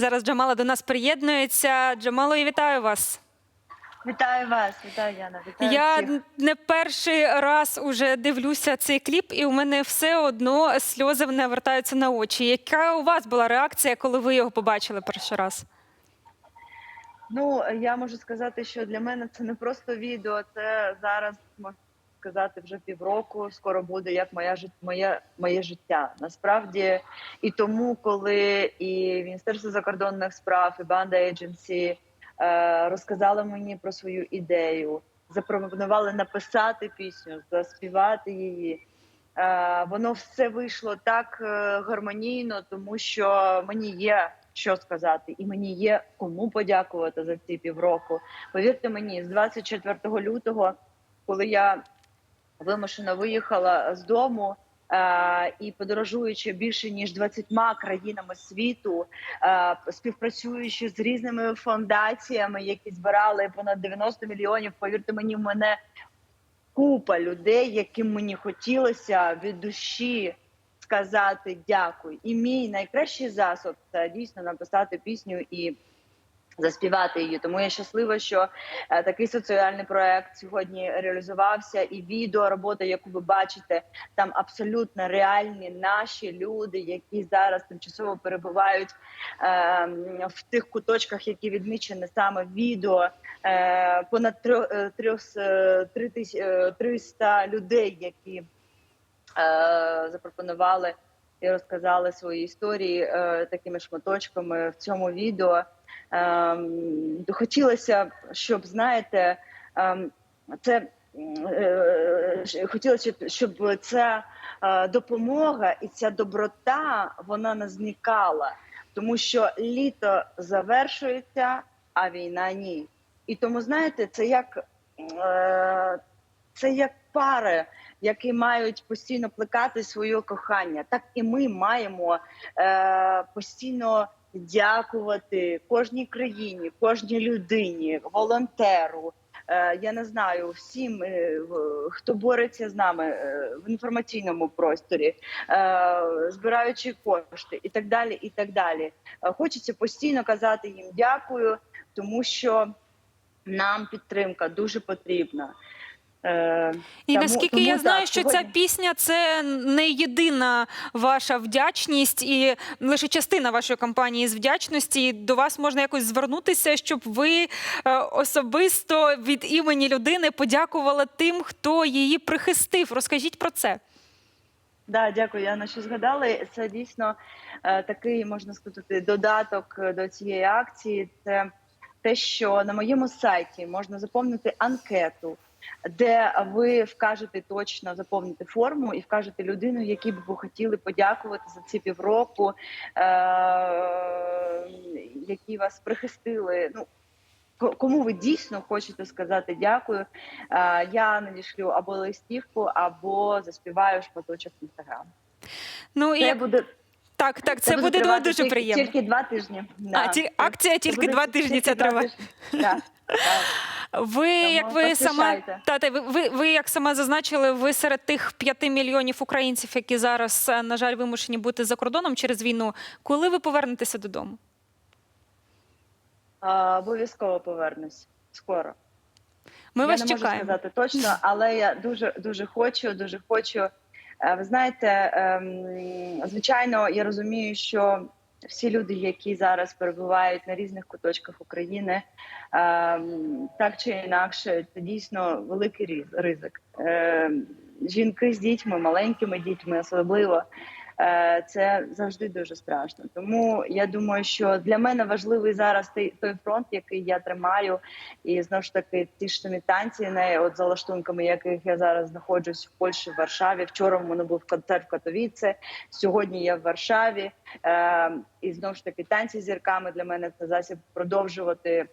Зараз Джамала до нас приєднується. Джамало, я вітаю вас. Вітаю вас, вітаю Яна. Вітаю Я всіх. не перший раз уже дивлюся цей кліп, і у мене все одно сльози не вертаються на очі. Яка у вас була реакція, коли ви його побачили перший раз? Ну я можу сказати, що для мене це не просто відео, це зараз можна сказати вже півроку. Скоро буде як моя жит- моє, моє життя. Насправді, і тому, коли і Міністерство закордонних справ, і банда Agency е, розказали мені про свою ідею, запропонували написати пісню, заспівати її. Е, воно все вийшло так е, гармонійно, тому що мені є що сказати, і мені є кому подякувати за ці півроку. Повірте мені, з 24 лютого, коли я вимушено виїхала з дому. е, І подорожуючи більше ніж 20 країнами світу, е, співпрацюючи з різними фондаціями, які збирали понад 90 мільйонів. Повірте мені, в мене купа людей, яким мені хотілося від душі сказати дякую. І мій найкращий засоб це дійсно написати пісню і заспівати її. Тому я щаслива, що е, такий соціальний проект сьогодні реалізувався, і відео робота, яку ви бачите, там абсолютно реальні наші люди, які зараз тимчасово перебувають е, в тих куточках, які відмічені саме відео. Е, понад трьох- е, трьох- е, три тисяч- е, 300 людей, які е, запропонували і розказали свої історії е, такими шматочками в цьому відео. Ем, хотілося, щоб знаєте, ем, це е, хотілося, щоб ця е, допомога і ця доброта вона не зникала, тому що літо завершується, а війна ні. І тому, знаєте, це як е, це як пари, які мають постійно плекати своє кохання. Так і ми маємо постійно дякувати кожній країні, кожній людині, волонтеру. Е, я не знаю всім, е, хто бореться з нами е, в інформаційному просторі, збираючи кошти і так далі. І так далі. Хочеться постійно казати їм дякую, тому що нам підтримка дуже потрібна. Е, І тому- наскільки тому я так, знаю, що ця пісня це не єдина ваша вдячність, і лише частина вашої кампанії з вдячності. До вас можна якось звернутися, щоб ви е, особисто від імені людини подякували тим, хто її прихистив. Розкажіть про це. Да, дякую, Яна, що згадали. Це дійсно е, такий, можна сказати, додаток е, до цієї акції. Це те, що на моєму сайті можна заповнити анкету, де ви вкажете точно заповнити форму і вкажете людину, якій би ви хотіли подякувати за ці півроку, е- які вас прихистили. Ну, Кому ви дійсно хочете сказати дякую, е, я надішлю або листівку, або заспіваю шматочок в інстаграм. Ну і Це буде так, так, це, буде тривати дуже тільки, приємно. Тільки два тижні. А ті, акція тільки два тижні. Це триває. Так, так. Ви, Тому як ви сама тата, ви, ви, ви як сама зазначили, ви серед тих п'яти мільйонів українців, які зараз, е, на жаль, вимушені бути за кордоном через війну. Коли ви повернетеся додому? А, Обов'язково повернусь скоро. Ми я вас не чекаємо. можу сказати точно, але я дуже дуже хочу, дуже хочу. Е, Ви знаєте, ем, звичайно, я розумію, що всі люди, які зараз перебувають на різних куточках України, ем, так чи інакше, це дійсно великий ризик. Ем, Жінки з дітьми, маленькими дітьми, особливо. Е, Це завжди дуже страшно. Тому я думаю, що для мене важливий зараз той, той фронт, який я тримаю, і знову ж таки ті ж самі танці, не от за лаштунками, яких я зараз знаходжусь в Польщі, в Варшаві. Вчора в мене був концерт в Катовіце. Сьогодні я в Варшаві. Е, і знову ж таки танці з зірками для мене це засіб продовжувати.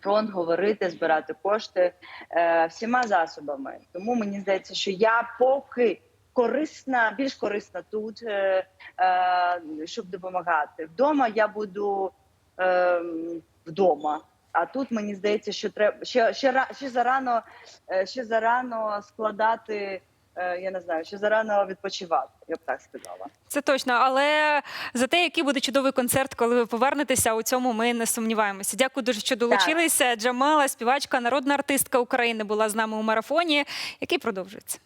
Фронт говорити, збирати кошти е, всіма засобами. Тому мені здається, що я поки корисна, більш корисна тут, е, е, щоб допомагати. Вдома я буду е, вдома. А тут мені здається, що треба ще ще, ще зарано, е, ще зарано складати я не знаю, ще зарано відпочивати, я б так сказала. Це точно, але за те, який буде чудовий концерт, коли ви повернетеся, у цьому ми не сумніваємося. Дякую дуже, що долучилися. Джамала, співачка, народна артистка України, була з нами у марафоні, який продовжується.